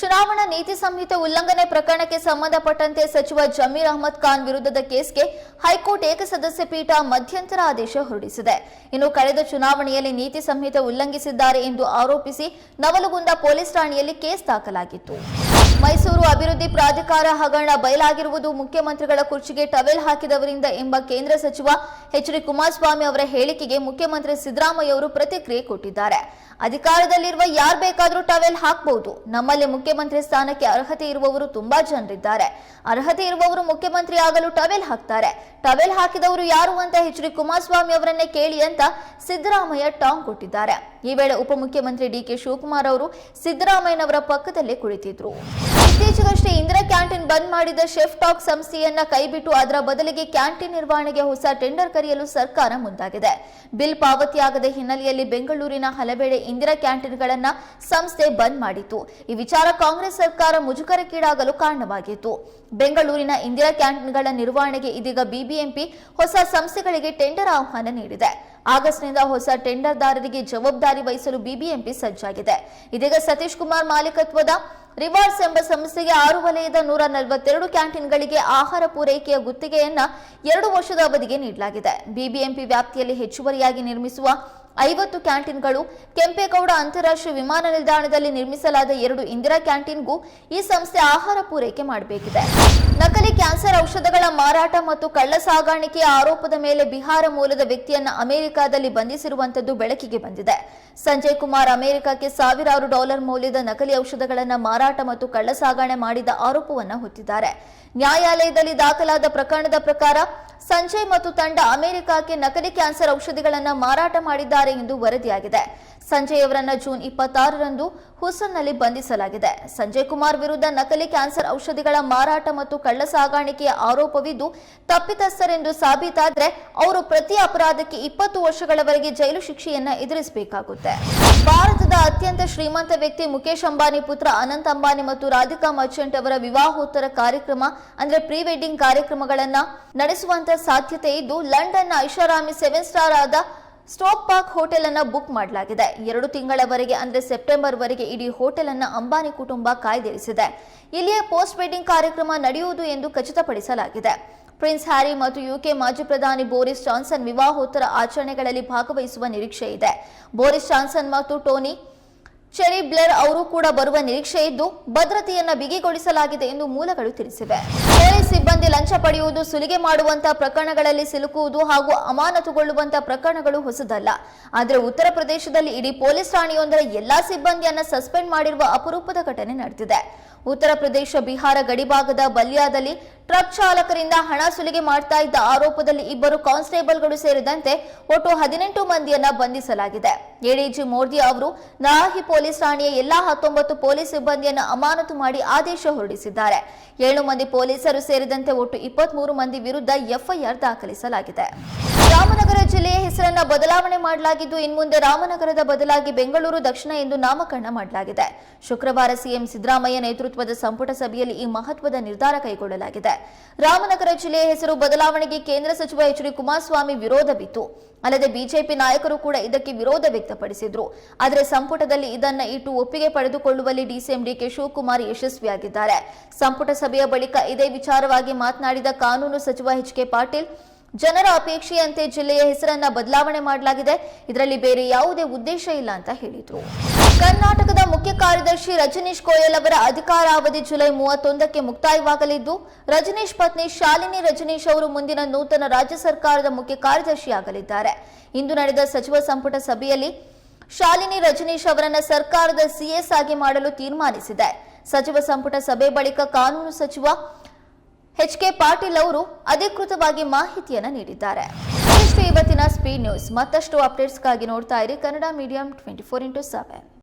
ಚುನಾವಣಾ ನೀತಿ ಸಂಹಿತೆ ಉಲ್ಲಂಘನೆ ಪ್ರಕರಣಕ್ಕೆ ಸಂಬಂಧಪಟ್ಟಂತೆ ಸಚಿವ ಜಮೀರ್ ಅಹಮದ್ ಖಾನ್ ವಿರುದ್ಧದ ಕೇಸ್ಗೆ ಹೈಕೋರ್ಟ್ ಏಕಸದಸ್ಯ ಪೀಠ ಮಧ್ಯಂತರ ಆದೇಶ ಹೊರಡಿಸಿದೆ. ಇನ್ನು ಕಳೆದ ಚುನಾವಣೆಯಲ್ಲಿ ನೀತಿ ಸಂಹಿತೆ ಉಲ್ಲಂಘಿಸಿದ್ದಾರೆ ಎಂದು ಆರೋಪಿಸಿ ನವಲಗುಂದ ಪೊಲೀಸ್ ಠಾಣೆಯಲ್ಲಿ ಕೇಸ್ ದಾಖಲಾಗಿತ್ತು. ಮೈಸೂರು ಅಭಿವೃದ್ಧಿ ಪ್ರಾಧಿಕಾರ ಹಗರಣ ಬಯಲಾಗಿರುವುದು ಮುಖ್ಯಮಂತ್ರಿಗಳ ಕುರ್ಚಿಗೆ ಟವೆಲ್ ಹಾಕಿದವರಿಂದ ಎಂಬ ಕೇಂದ್ರ ಸಚಿವ ಎಚ್ ಡಿ ಕುಮಾರಸ್ವಾಮಿ ಅವರ ಹೇಳಿಕೆಗೆ ಮುಖ್ಯಮಂತ್ರಿ ಸಿದ್ದರಾಮಯ್ಯ ಅವರು ಪ್ರತಿಕ್ರಿಯೆ ಕೊಟ್ಟಿದ್ದಾರೆ. ಅಧಿಕಾರದಲ್ಲಿರುವ ಯಾರು ಬೇಕಾದರೂ ಟವೆಲ್ ಹಾಕಬಹುದು ನಮ್ಮಲ್ಲಿ ಮುಖ್ಯಮಂತ್ರಿ ಸ್ಥಾನಕ್ಕೆ ಅರ್ಹತೆ ಇರುವವರು ತುಂಬಾ ಜನರಿದ್ದಾರೆ. ಅರ್ಹತೆ ಇರುವವರು ಮುಖ್ಯಮಂತ್ರಿ ಆಗಲು ಟವೆಲ್ ಹಾಕ್ತಾರೆ. ಟವೆಲ್ ಹಾಕಿದವರು ಯಾರು ಅಂತ ಎಚ್ ಡಿ ಕುಮಾರಸ್ವಾಮಿ ಅವರನ್ನೇ ಕೇಳಿ ಅಂತ ಸಿದ್ದರಾಮಯ್ಯ ಟಾಂಗ್ ಕೊಟ್ಟಿದ್ದಾರೆ. ಈ ವೇಳೆ ಉಪಮುಖ್ಯಮಂತ್ರಿ ಡಿಕೆ ಶಿವಕುಮಾರ್ ಅವರು ಸಿದ್ದರಾಮಯ್ಯನವರ ಪಕ್ಕದಲ್ಲೇ ಕುಳಿತಿದ್ರು. ಇತ್ತೀಚೆಗಷ್ಟೇ ಇಂದಿರಾ ಕ್ಯಾಂಟೀನ್ ಬಂದ್ ಮಾಡಿದ ಶೆಫ್ ಟಾಕ್ ಸಂಸ್ಥೆಯನ್ನ ಕೈಬಿಟ್ಟು ಅದರ ಬದಲಿಗೆ ಕ್ಯಾಂಟೀನ್ ನಿರ್ವಹಣೆಗೆ ಹೊಸ ಟೆಂಡರ್ ಕರೆಯಲು ಸರ್ಕಾರ ಮುಂದಾಗಿದೆ. ಬಿಲ್ ಪಾವತಿಯಾಗದ ಹಿನ್ನೆಲೆಯಲ್ಲಿ ಬೆಂಗಳೂರಿನ ಹಲವೆಡೆ ಇಂದಿರಾ ಕ್ಯಾಂಟೀನ್ಗಳನ್ನ ಸಂಸ್ಥೆ ಬಂದ್ ಮಾಡಿತು ಈ ವಿಚಾರ ಕಾಂಗ್ರೆಸ್ ಸರ್ಕಾರ ಮುಜುಗರಕ್ಕೀಡಾಗಲು ಕಾರಣವಾಗಿತ್ತು. ಬೆಂಗಳೂರಿನ ಇಂದಿರಾ ಕ್ಯಾಂಟೀನ್ಗಳ ನಿರ್ವಹಣೆಗೆ ಇದೀಗ ಬಿಬಿಎಂಪಿ ಹೊಸ ಸಂಸ್ಥೆಗಳಿಗೆ ಟೆಂಡರ್ ಆಹ್ವಾನ ನೀಡಿದೆ. ಆಗಸ್ಟ್ನಿಂದ ಹೊಸ ಟೆಂಡರ್ದಾರರಿಗೆ ಜವಾಬ್ದಾರಿ ವಹಿಸಲು ಬಿಬಿಎಂಪಿ ಸಜ್ಜಾಗಿದೆ. ಇದೀಗ ಸತೀಶ್ ಕುಮಾರ್ ಮಾಲೀಕತ್ವದ ರಿವಾರ್ಡ್ಸ್ ಎಂಬ ಸಂಸ್ಥೆಗೆ ಆರು ವಲಯದ ನೂರ ನಲವತ್ತೆರಡು ಕ್ಯಾಂಟೀನ್ಗಳಿಗೆ ಆಹಾರ ಪೂರೈಕೆಯ ಗುತ್ತಿಗೆಯನ್ನ ಎರಡು ವರ್ಷದ ಅವಧಿಗೆ ನೀಡಲಾಗಿದೆ. ಬಿಬಿಎಂಪಿ ವ್ಯಾಪ್ತಿಯಲ್ಲಿ ಹೆಚ್ಚುವರಿಯಾಗಿ ನಿರ್ಮಿಸುವ ಐವತ್ತು ಕ್ಯಾಂಟೀನ್ಗಳು ಕೆಂಪೇಗೌಡ ಅಂತಾರಾಷ್ಟ್ರೀಯ ವಿಮಾನ ನಿಲ್ದಾಣದಲ್ಲಿ ನಿರ್ಮಿಸಲಾದ ಎರಡು ಇಂದಿರಾ ಕ್ಯಾಂಟೀನ್ಗೂ ಈ ಸಂಸ್ಥೆ ಆಹಾರ ಪೂರೈಕೆ ಮಾಡಬೇಕಿದೆ. ನಕಲಿ ಕ್ಯಾನ್ಸರ್ ಔಷಧಗಳ ಮಾರಾಟ ಮತ್ತು ಕಳ್ಳ ಸಾಗಾಣಿಕೆಯ ಆರೋಪದ ಮೇಲೆ ಬಿಹಾರ ಮೂಲದ ವ್ಯಕ್ತಿಯನ್ನ ಅಮೆರಿಕಾದಲ್ಲಿ ಬಂಧಿಸಿರುವಂತದ್ದು ಬೆಳಕಿಗೆ ಬಂದಿದೆ. ಸಂಜಯ್ ಕುಮಾರ್ ಅಮೆರಿಕಕ್ಕೆ ಸಾವಿರಾರು ಡಾಲರ್ ಮೌಲ್ಯದ ನಕಲಿ ಔಷಧಗಳನ್ನು ಮಾರಾಟ ಮತ್ತು ಕಳ್ಳ ಸಾಗಾಣೆ ಮಾಡಿದ ಆರೋಪವನ್ನು ಹೊತ್ತಿದ್ದಾರೆ. ನ್ಯಾಯಾಲಯದಲ್ಲಿ ದಾಖಲಾದ ಪ್ರಕರಣದ ಪ್ರಕಾರ ಸಂಜಯ್ ಮತ್ತು ತಂಡ ಅಮೆರಿಕಕ್ಕೆ ನಕಲಿ ಕ್ಯಾನ್ಸರ್ ಔಷಧಿಗಳನ್ನು ಮಾರಾಟ ಮಾಡಿದ್ದಾರೆ ಎಂದು ವರದಿಯಾಗಿದೆ. ಸಂಜಯ್ ಅವರನ್ನ ಜೂನ್ ಇಪ್ಪತ್ತಾರರಂದು ಹುಸನ್ನಲ್ಲಿ ಬಂಧಿಸಲಾಗಿದೆ. ಸಂಜಯ್ ಕುಮಾರ್ ವಿರುದ್ಧ ನಕಲಿ ಕ್ಯಾನ್ಸರ್ ಔಷಧಿಗಳ ಮಾರಾಟ ಮತ್ತು ಕಳ್ಳ ಸಾಗಾಣಿಕೆಯ ಆರೋಪವಿದ್ದು, ತಪ್ಪಿತಸ್ಥರೆಂದು ಸಾಬೀತಾದರೆ ಅವರು ಪ್ರತಿ ಅಪರಾಧಕ್ಕೆ ಇಪ್ಪತ್ತು ವರ್ಷಗಳವರೆಗೆ ಜೈಲು ಶಿಕ್ಷೆಯನ್ನ ಎದುರಿಸಬೇಕಾಗುತ್ತೆ. ಭಾರತದ ಅತ್ಯಂತ ಶ್ರೀಮಂತ ವ್ಯಕ್ತಿ ಮುಖೇಶ್ ಅಂಬಾನಿ ಪುತ್ರ ಅನಂತ್ ಅಂಬಾನಿ ಮತ್ತು ರಾಧಿಕಾ ಮರ್ಚೆಂಟ್ ಅವರ ವಿವಾಹೋತ್ತರ ಕಾರ್ಯಕ್ರಮ, ಅಂದ್ರೆ ಪ್ರೀ ವೆಡ್ಡಿಂಗ್ ಕಾರ್ಯಕ್ರಮಗಳನ್ನ ನಡೆಸುವಂತ ಸಾಧ್ಯತೆ ಇದ್ದು, ಲಂಡನ್ನ ಐಷಾರಾಮಿ ಸೆವೆನ್ ಸ್ಟಾರ್ ಆದ ಸ್ಟೋಕ್ ಪಾರ್ಕ್ ಹೋಟೆಲ್ ಅನ್ನ ಬುಕ್ ಮಾಡಲಾಗಿದೆ. ಎರಡು ತಿಂಗಳವರೆಗೆ, ಅಂದ್ರೆ ಸೆಪ್ಟೆಂಬರ್ ವರೆಗೆ ಇಡೀ ಹೋಟೆಲ್ ಅನ್ನ ಅಂಬಾನಿ ಕುಟುಂಬ ಕಾಯ್ದಿರಿಸಿದೆ. ಇಲ್ಲಿಯೇ ಪೋಸ್ಟ್ ವೆಡ್ಡಿಂಗ್ ಕಾರ್ಯಕ್ರಮ ನಡೆಯುವುದು ಎಂದು ಖಚಿತಪಡಿಸಲಾಗಿದೆ. ಪ್ರಿನ್ಸ್ ಹ್ಯಾರಿ ಮತ್ತು ಯುಕೆ ಮಾಜಿ ಪ್ರಧಾನಿ ಬೋರಿಸ್ ಜಾನ್ಸನ್ ವಿವಾಹೋತ್ತರ ಆಚರಣೆಗಳಲ್ಲಿ ಭಾಗವಹಿಸುವ ನಿರೀಕ್ಷೆ ಇದೆ. ಬೋರಿಸ್ ಜಾನ್ಸನ್ ಮತ್ತು ಟೋನಿ ಚೆರಿ ಬ್ಲೇರ್ ಅವರು ಕೂಡ ಬರುವ ನಿರೀಕ್ಷೆ ಇದ್ದು ಭದ್ರತೆಯನ್ನು ಬಿಗಿಗೊಳಿಸಲಾಗಿದೆ ಎಂದು ಮೂಲಗಳು ತಿಳಿಸಿವೆ. ಪೊಲೀಸ್ ಸಿಬ್ಬಂದಿ ಲಂಚ ಪಡೆಯುವುದು, ಸುಲಿಗೆ ಮಾಡುವಂತಹ ಪ್ರಕರಣಗಳಲ್ಲಿ ಸಿಲುಕುವುದು ಹಾಗೂ ಅಮಾನತುಗೊಳ್ಳುವಂತಹ ಪ್ರಕರಣಗಳು ಹೊಸದಲ್ಲ. ಆದರೆ ಉತ್ತರ ಪ್ರದೇಶದಲ್ಲಿ ಇಡೀ ಪೊಲೀಸ್ ಠಾಣೆಯೊಂದರ ಎಲ್ಲಾ ಸಿಬ್ಬಂದಿಯನ್ನ ಸಸ್ಪೆಂಡ್ ಮಾಡಿರುವ ಅಪರೂಪದ ಘಟನೆ ನಡೆದಿದೆ. ಉತ್ತರ ಪ್ರದೇಶ ಬಿಹಾರ ಗಡಿಭಾಗದ ಬಲ್ಯಾದಲ್ಲಿ ಟ್ರಕ್ ಚಾಲಕರಿಂದ ಹಣ ಸುಲಿಗೆ ಮಾಡ್ತಾ ಇದ್ದ ಆರೋಪದಲ್ಲಿ ಇಬ್ಬರು ಕಾನ್ಸ್ಟೇಬಲ್ಗಳು ಸೇರಿದಂತೆ ಒಟ್ಟು ಹದಿನೆಂಟು ಮಂದಿಯನ್ನ ಬಂಧಿಸಲಾಗಿದೆ. ಎಡಿಜಿ ಮೋದಿ ಅವರು ನಾಹಿ ಪೊಲೀಸ್ ಠಾಣೆಯ ಎಲ್ಲಾ ಹತ್ತೊಂಬತ್ತು ಪೊಲೀಸ್ ಸಿಬ್ಬಂದಿಯನ್ನು ಅಮಾನತು ಮಾಡಿ ಆದೇಶ ಹೊರಡಿಸಿದ್ದಾರೆ. ಏಳು ಮಂದಿ ಪೊಲೀಸರು ಸೇರಿದಂತೆ ಒಟ್ಟು ಇಪ್ಪತ್ಮೂರು ಮಂದಿ ವಿರುದ್ಧ ಎಫ್ಐಆರ್ ದಾಖಲಿಸಲಾಗಿದೆ. ರಾಮನಗರ ಜಿಲ್ಲೆಯ ಹೆಸರನ್ನ ಬದಲಾವಣೆ ಮಾಡಲಾಗಿದ್ದು, ಇನ್ಮುಂದೆ ರಾಮನಗರದ ಬದಲಾಗಿ ಬೆಂಗಳೂರು ದಕ್ಷಿಣ ಎಂದು ನಾಮಕರಣ ಮಾಡಲಾಗಿದೆ. ಶುಕ್ರವಾರ ಸಿಎಂ ಸಿದ್ದರಾಮಯ್ಯ ನೇತೃತ್ವದ ಸಂಪುಟ ಸಭೆಯಲ್ಲಿ ಈ ಮಹತ್ವದ ನಿರ್ಧಾರ ಕೈಗೊಳ್ಳಲಾಗಿದೆ. ರಾಮನಗರ ಜಿಲ್ಲೆಯ ಹೆಸರು ಬದಲಾವಣೆಗೆ ಕೇಂದ್ರ ಸಚಿವ ಎಚ್ ಡಿ ಕುಮಾರಸ್ವಾಮಿ ವಿರೋಧವಿತ್ತು ಅಲ್ಲದೆ ಬಿಜೆಪಿ ನಾಯಕರು ಕೂಡ ಇದಕ್ಕೆ ವಿರೋಧ ವ್ಯಕ್ತಪಡಿಸಿದ್ರು. ಆದರೆ ಸಂಪುಟದಲ್ಲಿ ಇದನ್ನ ಇಟ್ಟು ಒಪ್ಪಿಗೆ ಪಡೆದುಕೊಳ್ಳುವಲ್ಲಿ ಡಿಸಿಎಂ ಡಿಕೆ ಶಿವಕುಮಾರ್ ಯಶಸ್ವಿಯಾಗಿದ್ದಾರೆ. ಸಂಪುಟ ಸಭೆಯ ಬಳಿಕ ಇದೇ ವಿಚಾರವಾಗಿ ಮಾತನಾಡಿದ ಕಾನೂನು ಸಚಿವ ಎಚ್ ಕೆ ಪಾಟೀಲ್ ಜನರ ಅಪೇಕ್ಷೆಯಂತೆ ಜಿಲ್ಲೆಯ ಹೆಸರನ್ನ ಬದಲಾವಣೆ ಮಾಡಲಾಗಿದೆ. ಇದರಲ್ಲಿ ಬೇರೆ ಯಾವುದೇ ಉದ್ದೇಶ ಇಲ್ಲ ಅಂತ ಹೇಳಿದ್ರು. ಕರ್ನಾಟಕದ ಮುಖ್ಯ ಕಾರ್ಯದರ್ಶಿ ರಜನೀಶ್ ಗೋಯಲ್ ಅವರ ಅಧಿಕಾರಾವಧಿ ಜುಲೈ ಮೂವತ್ತೊಂದಕ್ಕೆ ಮುಕ್ತಾಯವಾಗಲಿದ್ದು, ರಜನೀಶ್ ಪತ್ನಿ ಶಾಲಿನಿ ರಜನೀಶ್ ಅವರು ಮುಂದಿನ ನೂತನ ರಾಜ್ಯ ಸರ್ಕಾರದ ಮುಖ್ಯ ಕಾರ್ಯದರ್ಶಿಯಾಗಲಿದ್ದಾರೆ. ಇಂದು ನಡೆದ ಸಚಿವ ಸಂಪುಟ ಸಭೆಯಲ್ಲಿ ಶಾಲಿನಿ ರಜನೀಶ್ ಅವರನ್ನ ಸರ್ಕಾರದ ಸಿಎಸ್ ಆಗಿ ಮಾಡಲು ತೀರ್ಮಾನಿಸಿದೆ. ಸಚಿವ ಸಂಪುಟ ಸಭೆ ಬಳಿಕ ಕಾನೂನು ಸಚಿವ ಎಚ್ ಕೆ ಪಾಟೀಲ್ ಅವರು ಅಧಿಕೃತವಾಗಿ ಮಾಹಿತಿಯನ್ನು ನೀಡಿದ್ದಾರೆ. ಇವತ್ತಿನ ಸ್ಪೀಡ್ ನ್ಯೂಸ್. ಮತ್ತಷ್ಟು ಅಪ್ಡೇಟ್ಸ್ಗಾಗಿ ನೋಡ್ತಾ ಇರಿ Kannada medium twenty four into seven.